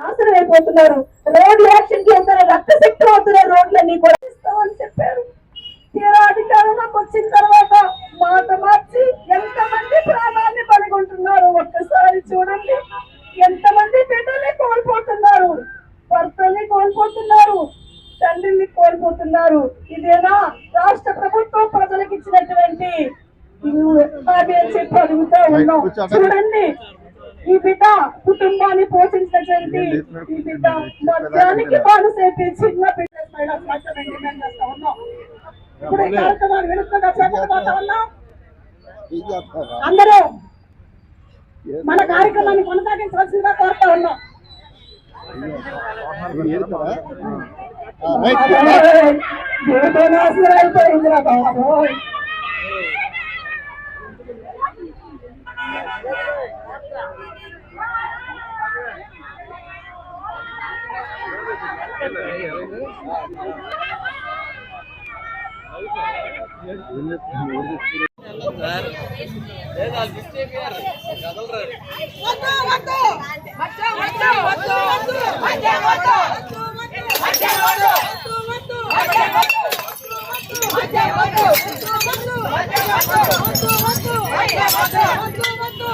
నాశనం అయిపోతున్నారు రోడ్లు యాక్షన్ వెళ్తారు రక్త శక్తి అవుతున్నారు. రోడ్లన్నీ కూడా ఇస్తామని చెప్పారు. తీరా అధికారంలోకి వచ్చిన తర్వాత మాట మార్చి ఎంతమంది ప్రాణాన్ని పడుకుంటున్నారు ఒక్కసారి చూడండి. ఎంతమంది బిడ్డల్ని కోల్పోతున్నారు? భర్తల్ని కోల్పోతున్నారు? తండ్రిని కోల్పోతున్నారు? ఇదేనా రాష్ట్ర ప్రభుత్వం ప్రజలకు ఇచ్చినటువంటి చెప్పి అడుగుతా ఉన్నాం. చూడండి. ఈ బిడ్డ కుటుంబాన్ని పోషించినటువంటి ఈ బిడ్డ మద్యానికి బానిసైతే చిన్న బిడ్డ పైన స్పష్టంగా డిమాండ్ చేస్తా ఉన్నాం ఇప్పుడు ఈ కార్యక్రమాన్ని వినూత్నంగా చేపట్టబోతా ఉన్నాం అందరూ మన కార్యక్రమాన్ని కొనసాగించవలసిందిగా కోరుతా ఉన్నాం జీవితనాశనం అయిపోయిందిరా బాబు వద్దు వద్దు వద్దు వద్దు వద్దు మచ్చ వద్దు మచ్చ వద్దు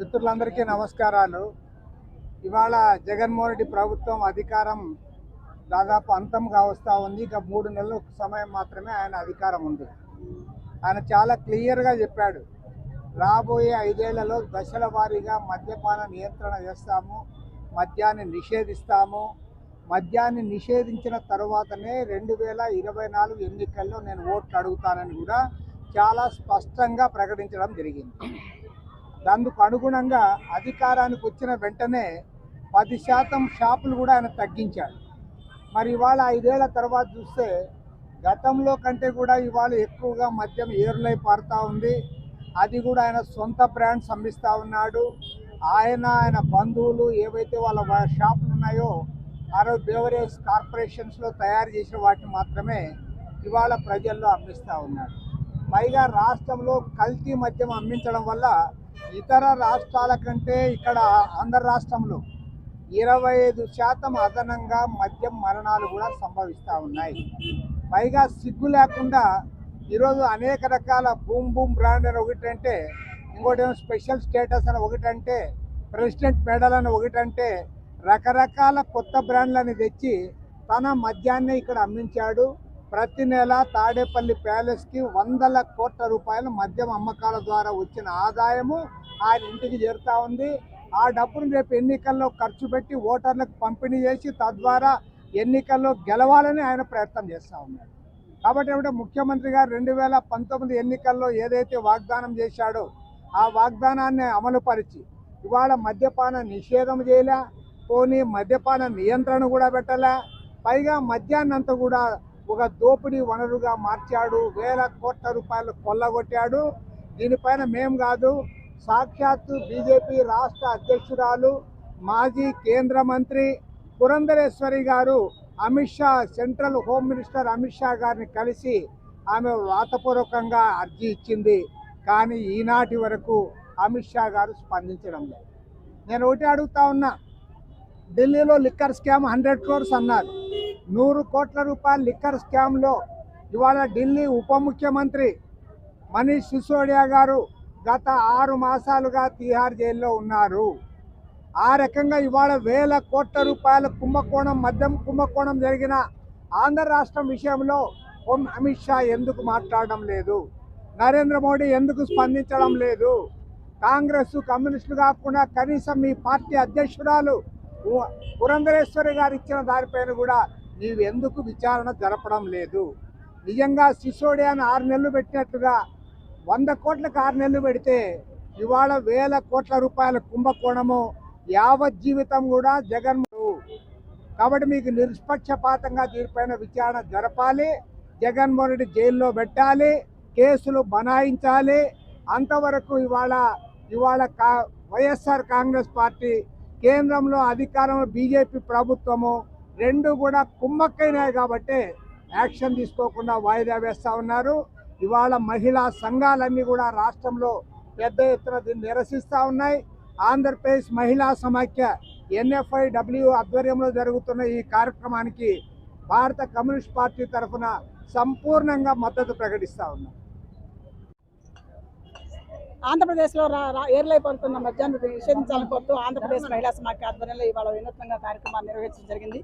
మిత్రులందరికీ నమస్కారాలు. ఇవాళ జగన్మోహన్ రెడ్డి ప్రభుత్వం అధికారం దాదాపు అంతంగా వస్తూ ఉంది. ఇక మూడు నెలల సమయం మాత్రమే ఆయన అధికారం ఉంది. ఆయన చాలా క్లియర్గా చెప్పాడు. రాబోయే ఐదేళ్ళలో దశల వారీగా మద్యపాన నియంత్రణ చేస్తాము. మద్యాన్ని నిషేధిస్తాము. మద్యాన్ని నిషేధించిన తర్వాతనే రెండు వేల ఇరవై నాలుగు ఎన్నికల్లో నేను ఓట్లు అడుగుతానని కూడా చాలా స్పష్టంగా ప్రకటించడం జరిగింది. అందుకు అనుగుణంగా అధికారానికి వచ్చిన వెంటనే పది శాతం షాపులు కూడా ఆయన తగ్గించాడు. మరి ఇవాళ ఐదేళ్ళ తర్వాత చూస్తే గతంలో కంటే కూడా ఇవాళ ఎక్కువగా మద్యం ఏరులై పారుతూ ఉంది. అది కూడా ఆయన సొంత బ్రాండ్స్ అమ్మిస్తూ ఉన్నాడు. ఆయన ఆయన బంధువులు ఏవైతే వాళ్ళ షాపులు ఉన్నాయో ఆరో బేవరేజ్ కార్పొరేషన్స్లో తయారు చేసిన వాటిని మాత్రమే ఇవాళ ప్రజల్లో అమ్మిస్తూ ఉన్నాడు పైగా రాష్ట్రంలో కల్తీ మద్యం అమ్మించడం వల్ల ఇతర రాష్ట్రాల కంటే ఇక్కడ ఆంధ్ర రాష్ట్రంలో ఇరవై ఐదు శాతం అదనంగా మద్యం మరణాలు కూడా సంభవిస్తూ ఉన్నాయి. పైగా సిగ్గు లేకుండా ఈరోజు అనేక రకాల బూమ్ బూమ్ బ్రాండ్ అని ఒకటంటే ఇంకోటేమో స్పెషల్ స్టేటస్ అని ఒకటంటే ప్రెసిడెంట్ మెడల్ అని ఒకటంటే రకరకాల కొత్త బ్రాండ్లని తెచ్చి తన మద్యాన్ని ఇక్కడ అమ్మించాడు. ప్రతి నెల తాడేపల్లి ప్యాలెస్కి వందల కోట్ల రూపాయల మద్యం అమ్మకాల ద్వారా వచ్చిన ఆదాయము ఆయన ఇంటికి చేరుతా ఉంది. ఆ డబ్బును రేపు ఎన్నికల్లో ఖర్చు పెట్టి ఓటర్లకు పంపిణీ చేసి తద్వారా ఎన్నికల్లో గెలవాలని ఆయన ప్రయత్నం చేస్తూ ఉన్నాడు. కాబట్టి ఏమిటంటే ముఖ్యమంత్రి గారు రెండు వేల పంతొమ్మిది ఎన్నికల్లో ఏదైతే వాగ్దానం చేశాడో ఆ వాగ్దానాన్ని అమలుపరిచి ఇవాళ మద్యపాన నిషేధం చేయలే పోనీ మద్యపాన నియంత్రణ కూడా పెట్టలే పైగా మద్యాన్నంతా కూడా ఒక దోపిడీ వనరుగా మార్చాడు వేల కోట్ల రూపాయలు కొల్లగొట్టాడు. దీనిపైన మేం కాదు సాక్షాత్తు బీజేపీ రాష్ట్ర అధ్యక్షురాలు మాజీ కేంద్ర మంత్రి Purandeswari garu Amit Shah central home minister Amit Shah గారిని కలిసి ఆమె వ్రాతపూర్వకంగా అర్జీ ఇచ్చింది. కానీ ఈనాటి వరకు అమిత్ షా గారు స్పందించడం లేదు. నేను ఒకటి అడుగుతా ఉన్నా ఢిల్లీలో లిక్కర్ స్కామ్ హండ్రెడ్ క్రోర్స్ అన్నారు. నూరు కోట్ల రూపాయల లిక్కర్ స్కామ్లో ఇవాళ ఢిల్లీ ఉప ముఖ్యమంత్రి మనీష్ సిసోడియా గారు గత ఆరు మాసాలుగా తిహార్ జైల్లో ఉన్నారు. ఆ రకంగా ఇవాళ వేల కోట్ల రూపాయల కుంభకోణం మద్యం కుంభకోణం జరిగిన ఆంధ్ర రాష్ట్రం విషయంలో హోం అమిత్ షా ఎందుకు మాట్లాడడం లేదు? నరేంద్ర మోడీ ఎందుకు స్పందించడం లేదు? కాంగ్రెస్ కమ్యూనిస్టులు కాకుండా కనీసం మీ పార్టీ అధ్యక్షురాలు పురంధరేశ్వరి గారు ఇచ్చిన దానిపైన కూడా నీవు ఎందుకు విచారణ జరపడం లేదు? నిజంగా సిసోడియాను ఆరు నెలలు పెట్టినట్టుగా వంద కోట్లకు ఆరు నెలలు పెడితే ఇవాళ వేల కోట్ల రూపాయల కుంభకోణము యావత్ జీవితం కూడా జగన్ కాబట్టి మీకు నిష్పక్షపాతంగా దీనిపైన విచారణ జరపాలి జగన్మోహన్ రెడ్డి జైల్లో పెట్టాలి కేసులు బనాయించాలి. అంతవరకు ఇవాళ ఇవాళ కా వైఎస్ఆర్ కాంగ్రెస్ పార్టీ కేంద్రంలో అధికారంలో బీజేపీ ప్రభుత్వము రెండు కూడా కుమ్మక్కైనాయి కాబట్టి యాక్షన్ తీసుకోకుండా వాయిదా వేస్తూ ఉన్నారు. ఇవాళ మహిళా సంఘాలన్నీ కూడా రాష్ట్రంలో పెద్ద ఎత్తున దీన్ని నిరసిస్తూ ఉన్నాయి. ఆంధ్రప్రదేశ్ మహిళా సమాఖ్య ఎన్ఎఫ్ఐ డబ్ల్యూ ఆధ్వర్యంలో జరుగుతున్న ఈ కార్యక్రమానికి భారత కమ్యూనిస్ట్ పార్టీ తరఫున సంపూర్ణంగా మద్దతు ప్రకటిస్తూ ఉన్నాం. ఆంధ్రప్రదేశ్లో రా రా పడుతున్న మద్యాన్ని నిషేధించాలని కోరుతూ ఆంధ్రప్రదేశ్ మహిళా సమాఖ్య ఆధ్వర్యంలో ఇవాళ వినూత్నంగా కార్యక్రమాన్ని నిర్వహించడం జరిగింది.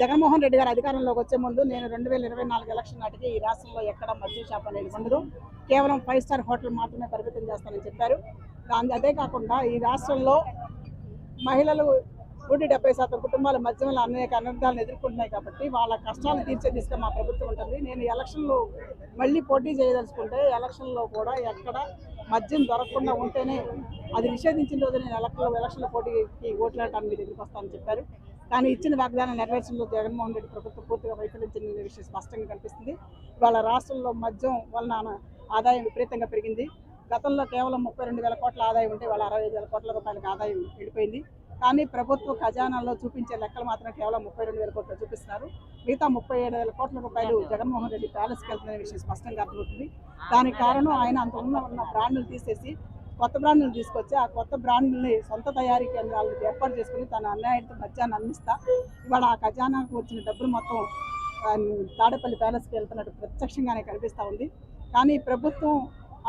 జగన్మోహన్ రెడ్డి గారు అధికారంలోకి వచ్చే ముందు నేను రెండు వేల ఇరవై నాలుగు ఎలక్షన్ నాటికి ఈ రాష్ట్రంలో ఎక్కడ మద్య షాప్ అనేది ఉండదు. కేవలం ఫైవ్ స్టార్ హోటల్ మాత్రమే పరిమితం చేస్తానని చెప్పారు. దాని అదే కాకుండా ఈ రాష్ట్రంలో మహిళలు నూటి డెబ్బై శాతం కుటుంబాలు మధ్యలో అనేక అనర్థాలను ఎదుర్కొంటున్నాయి కాబట్టి వాళ్ళ కష్టాలు తీర్చే దిశగా మా ప్రభుత్వం ఉంటుంది. నేను ఎలక్షన్లో మళ్ళీ పోటీ చేయదలుచుకుంటే ఎలక్షన్లో కూడా ఎక్కడ మద్యం దొరకకుండా ఉంటేనే అది నిషేధించిన రోజు నేను ఎలక్షన్ ఎలక్షన్లో పోటీకి ఓట్లాడటానికి మీరు వస్తానని చెప్పారు. కానీ ఇచ్చిన వాగ్దానం నెరవేర్చడంలో జగన్మోహన్ రెడ్డి ప్రభుత్వం పూర్తిగా వైఫల్యించిన విషయం స్పష్టంగా కనిపిస్తుంది. ఇవాళ రాష్ట్రంలో మద్యం వలన ఆదాయం విపరీతంగా పెరిగింది. గతంలో కేవలం ముప్పై రెండు వేల కోట్ల ఆదాయం ఉంటే వాళ్ళ అరవై ఐదు వేల కోట్ల రూపాయలకు ఆదాయం వెళ్ళిపోయింది. కానీ ప్రభుత్వ ఖజానాలో చూపించే లెక్కలు మాత్రం కేవలం ముప్పై రెండు వేల కోట్లు చూపిస్తున్నారు. మిగతా ముప్పై ఏడు వేల కోట్ల రూపాయలు జగన్మోహన్ రెడ్డి ప్యాలెస్కి వెళ్తున్న విషయం స్పష్టంగా అర్థమవుతుంది. దానికి కారణం ఆయన అంత ఉన్న ఉన్న బ్రాండ్లు తీసేసి కొత్త బ్రాండ్లు తీసుకొచ్చి ఆ కొత్త బ్రాండ్ని సొంత తయారీ కేంద్రాలను ఏర్పాటు చేసుకుని తన అన్యాయంతో మధ్యాహ్నం అందిస్తా. ఇవాళ ఆ ఖజానాకు వచ్చిన డబ్బులు మొత్తం తాడేపల్లి ప్యాలెస్కి వెళ్తున్నట్టు ప్రత్యక్షంగానే కనిపిస్తూ ఉంది. కానీ ప్రభుత్వం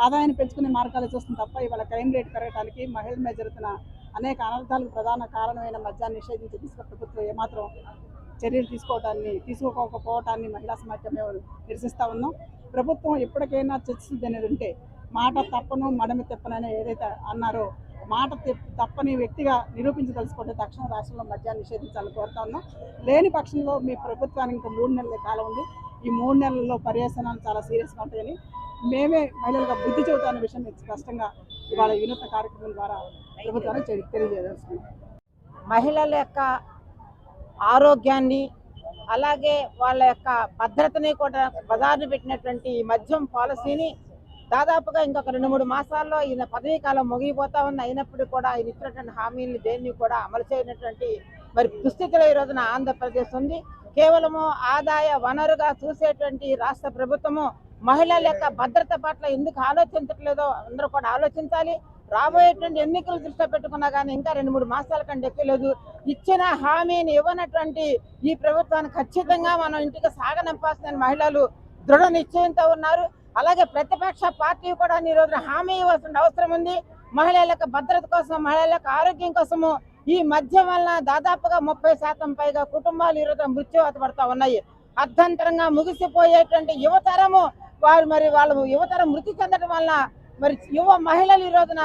ఆదాయాన్ని పెంచుకునే మార్గాలు చూస్తుంది తప్ప ఇవాళ క్రైమ్ రేట్ పెరగడానికి మహిళల మీద జరుగుతున్న అనేక అనర్థాలకు ప్రధాన కారణమైన మద్యాన్ని నిషేధించి తీసుకున్న ప్రభుత్వం ఏమాత్రం చర్యలు తీసుకోవటాన్ని తీసుకోకపోవటాన్ని మహిళా సమాఖ్య మేము నిరసిస్తూ ఉన్నాం. ప్రభుత్వం ఎప్పటికైనా చర్చించింది అనేది ఉంటే మాట తప్పను మడమి తెప్పనని ఏదైతే అన్నారో మాట తప్పని వ్యక్తిగా నిరూపించదలుచుకుంటే తక్షణం రాష్ట్రంలో మద్యాన్ని నిషేధించాలని కోరుతా ఉన్నాం. లేని పక్షంలో మీ ప్రభుత్వానికి ఇంకా మూడు నెలల కాలం ఉంది. ఈ మూడు నెలల్లో పర్యవసనాలు చాలా సీరియస్గా ఉంటాయని మేమే మహిళలుగా బుద్ధి చెబుతాన్న విషయం స్పష్టంగా ఇవాళ ఈ వినూత్న కార్యక్రమం ద్వారా ప్రభుత్వానికి తెలియజేయదలుచుకున్నాం. మహిళల యొక్క ఆరోగ్యాన్ని అలాగే వాళ్ళ యొక్క భద్రతని కూడా బజార్ను పెట్టినటువంటి ఈ మద్యం పాలసీని దాదాపుగా ఇంకొక రెండు మూడు మాసాల్లో ఈయన పదవీ కాలం ముగిపోతా ఉంది. అయినప్పుడు కూడా ఆయన ఇచ్చినటువంటి హామీలను దేన్ని కూడా అమలు చేయనటువంటి మరి దుస్థితిలో ఈ రోజున ఆంధ్రప్రదేశ్ ఉంది. కేవలము ఆదాయ వనరుగా చూసేటువంటి రాష్ట్ర ప్రభుత్వము మహిళల యొక్క భద్రత పట్ల ఎందుకు ఆలోచించట్లేదో అందరూ కూడా ఆలోచించాలి. రాబోయేటువంటి ఎన్నికలు దృష్టిలో పెట్టుకున్నా కానీ ఇంకా రెండు మూడు మాసాల కంటే ఎక్కలేదు ఇచ్చిన హామీని ఇవ్వనటువంటి ఈ ప్రభుత్వాన్ని ఖచ్చితంగా మనం ఇంటికి సాగనంపాల్సిన మహిళలు దృఢ నిశ్చయంతో ఉన్నారు. అలాగే ప్రతిపక్ష పార్టీ కూడా ఈ రోజున హామీ ఇవ్వాల్సిన అవసరం ఉంది. మహిళలకు భద్రత కోసం మహిళలకు ఆరోగ్యం కోసము ఈ మద్యం వలన దాదాపుగా ముప్పై శాతం పైగా కుటుంబాలు ఈరోజు మృత్యువాత పడతా ఉన్నాయి. అర్ధంతరంగా ముగిసిపోయేటువంటి యువతరము వారు మరి వాళ్ళు యువతరం మృతి చెందడం వలన మరి యువ మహిళలు ఈ రోజున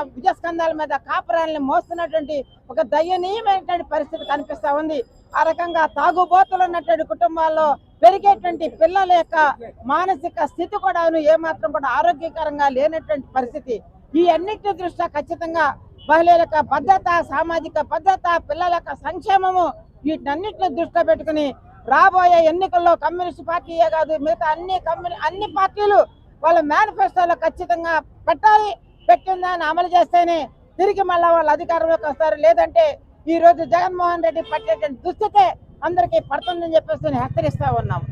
మీద కాపురాలను మోస్తున్నటువంటి ఒక దయనీయమైనటువంటి పరిస్థితి కనిపిస్తా ఉంది. ఆ రకంగా తాగుబోతులు ఉన్నటువంటి కుటుంబాల్లో పెరిగేటువంటి పిల్లల యొక్క మానసిక స్థితి కూడా ఏమాత్రం కూడా ఆరోగ్యకరంగా లేనటువంటి పరిస్థితి. ఈ అన్నిటి దృష్ట్యా ఖచ్చితంగా మహిళల యొక్క భద్రత సామాజిక భద్రత పిల్లల యొక్క సంక్షేమము వీటన్నిటిని దృష్టిలో పెట్టుకుని రాబోయే ఎన్నికల్లో కమ్యూనిస్ట్ పార్టీయే కాదు మిగతా అన్ని కమ్యూని అన్ని పార్టీలు వాళ్ళ మేనిఫెస్టోలో ఖచ్చితంగా పెట్టాలి పెట్టిందని అమలు చేస్తేనే తిరిగి మళ్ళీ వాళ్ళు అధికారంలోకి వస్తారు. లేదంటే ఈ రోజు జగన్మోహన్ రెడ్డి పట్టేటువంటి దుస్థితే అందరికీ పడుతుందని చెప్పేసి నేను హెచ్చరిస్తా ఉన్నాం